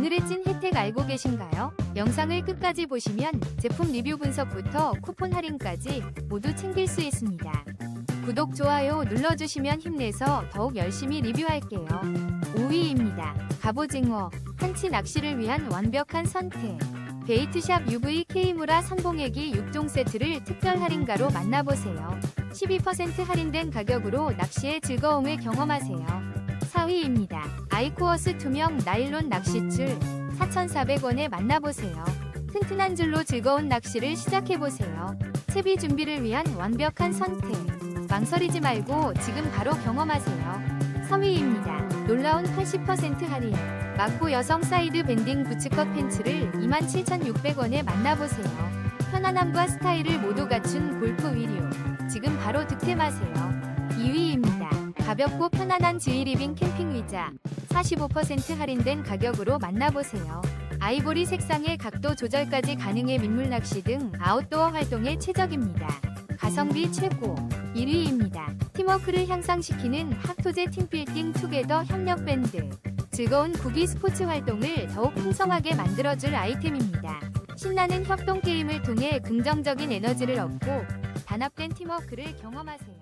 오늘의 찐 혜택 알고 계신가요? 영상을 끝까지 보시면 제품 리뷰 분석부터 쿠폰 할인까지 모두 챙길 수 있습니다. 구독, 좋아요 눌러주시면 힘내서 더욱 열심히 리뷰할게요. 5위입니다. 갑오징어, 한치 낚시를 위한 완벽한 선택. 베이트샵 UV K무라 선봉애기 6종 세트를 특별 할인가로 만나보세요. 12% 할인된 가격으로 낚시의 즐거움을 경험하세요. 4위입니다. 아이코어스 투명 나일론 낚싯줄 4,400원에 만나보세요. 튼튼한 줄로 즐거운 낚시를 시작해보세요. 채비 준비를 위한 완벽한 선택. 망설이지 말고 지금 바로 경험하세요. 3위입니다. 놀라운 80% 할인. 막고 여성 사이드 밴딩 부츠컷 팬츠를 27,600원에 만나보세요. 편안함과 스타일을 모두 갖춘 골프 위류. 지금 바로 득템하세요. 2위입니다. 가볍고 편안한 지이리빙 캠핑 의자. 45% 할인된 가격으로 만나보세요. 아이보리 색상의 각도 조절까지 가능해 민물 낚시 등 아웃도어 활동에 최적입니다. 가성비 최고 1위입니다. 팀워크를 향상시키는 학토제 팀빌딩 투게더 협력 밴드. 즐거운 구기 스포츠 활동을 더욱 풍성하게 만들어줄 아이템입니다. 신나는 협동 게임을 통해 긍정적인 에너지를 얻고 단합된 팀워크를 경험하세요.